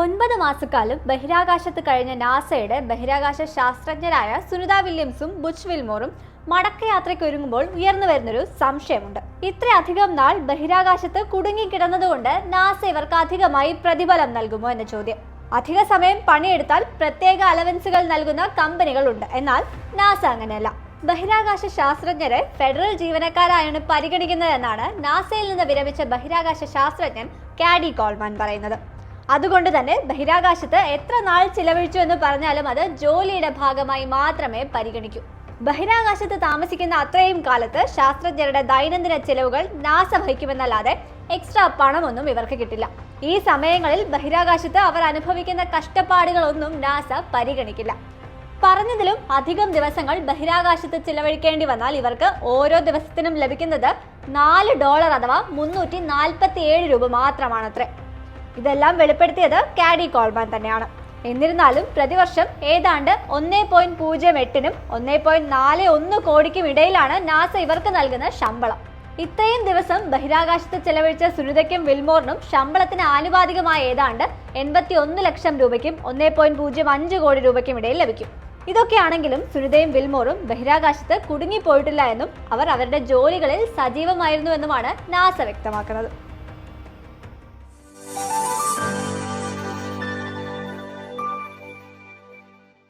ഒൻപത് മാസക്കാലം ബഹിരാകാശത്ത് കഴിഞ്ഞ നാസയുടെ ബഹിരാകാശ ശാസ്ത്രജ്ഞരായ സുനിത വില്യംസും ബുച്ച് വിൽമോറും മടക്കയാത്രയ്ക്ക് ഒരുങ്ങുമ്പോൾ ഉയർന്നു വരുന്നൊരു സംശയമുണ്ട്. ഇത്രയധികം നാൾ ബഹിരാകാശത്ത് കുടുങ്ങിക്കിടന്നതുകൊണ്ട് നാസ ഇവർക്ക് അധികമായി പ്രതിഫലം നൽകുമോ എന്ന ചോദ്യം. അധിക സമയം പണിയെടുത്താൽ പ്രത്യേക അലവൻസുകൾ നൽകുന്ന കമ്പനികളുണ്ട്. എന്നാൽ നാസ അങ്ങനെയല്ല. ബഹിരാകാശ ശാസ്ത്രജ്ഞരെ ഫെഡറൽ ജീവനക്കാരായാണ് പരിഗണിക്കുന്നതെന്നാണ് നാസയിൽ നിന്ന് വിരമിച്ച ബഹിരാകാശ ശാസ്ത്രജ്ഞൻ കാഡി കോൾമാൻ പറയുന്നത്. അതുകൊണ്ട് തന്നെ ബഹിരാകാശത്ത് എത്ര നാൾ ചിലവഴിച്ചു എന്ന് പറഞ്ഞാലും അത് ജോലിയുടെ ഭാഗമായി മാത്രമേ പരിഗണിക്കൂ. ബഹിരാകാശത്ത് താമസിക്കുന്ന അത്രയും കാലത്ത് ശാസ്ത്രജ്ഞരുടെ ദൈനംദിന ചിലവുകൾ നാസ വഹിക്കുമെന്നല്ലാതെ എക്സ്ട്രാ പണമൊന്നും ഇവർക്ക് കിട്ടില്ല. ഈ സമയങ്ങളിൽ ബഹിരാകാശത്ത് അവർ അനുഭവിക്കുന്ന കഷ്ടപ്പാടുകളൊന്നും നാസ പരിഗണിക്കില്ല. പറഞ്ഞതിലും അധികം ദിവസങ്ങൾ ബഹിരാകാശത്ത് ചിലവഴിക്കേണ്ടി വന്നാൽ ഇവർക്ക് ഓരോ ദിവസത്തിനും ലഭിക്കുന്നത് നാല് ഡോളർ അഥവാ മുന്നൂറ്റി നാൽപ്പത്തി ഏഴ് രൂപ മാത്രമാണത്രേ. ഇതെല്ലാം വെളിപ്പെടുത്തിയത് കാഡി കോൾമാൻ തന്നെയാണ്. എന്നിരുന്നാലും പ്രതിവർഷം ഏതാണ്ട് ഒന്നേ പോയിന്റ് പൂജ്യം എട്ടിനും ഒന്നേ പോയിന്റ് നാല് ഒന്ന് കോടിക്കും ഇടയിലാണ് നാസ ഇവർക്ക് നൽകുന്ന ശമ്പളം. ഇത്രയും ദിവസം ബഹിരാകാശത്ത് ചെലവഴിച്ച സുനിതയ്ക്കും വിൽമോറിനും ശമ്പളത്തിന് ആനുപാതികമായ ഏതാണ്ട് എൺപത്തി ഒന്ന് ലക്ഷം രൂപയ്ക്കും ഒന്നേ പോയിന്റ് പൂജ്യം അഞ്ച് കോടി രൂപയ്ക്കും ഇടയിൽ ലഭിക്കും. ഇതൊക്കെയാണെങ്കിലും സുനിതയും വിൽമോറും ബഹിരാകാശത്ത് കുടുങ്ങിപ്പോയിട്ടില്ല എന്നും അവർ അവരുടെ ജോലികളിൽ സജീവമായിരുന്നു എന്നുമാണ് നാസ വ്യക്തമാക്കുന്നത്.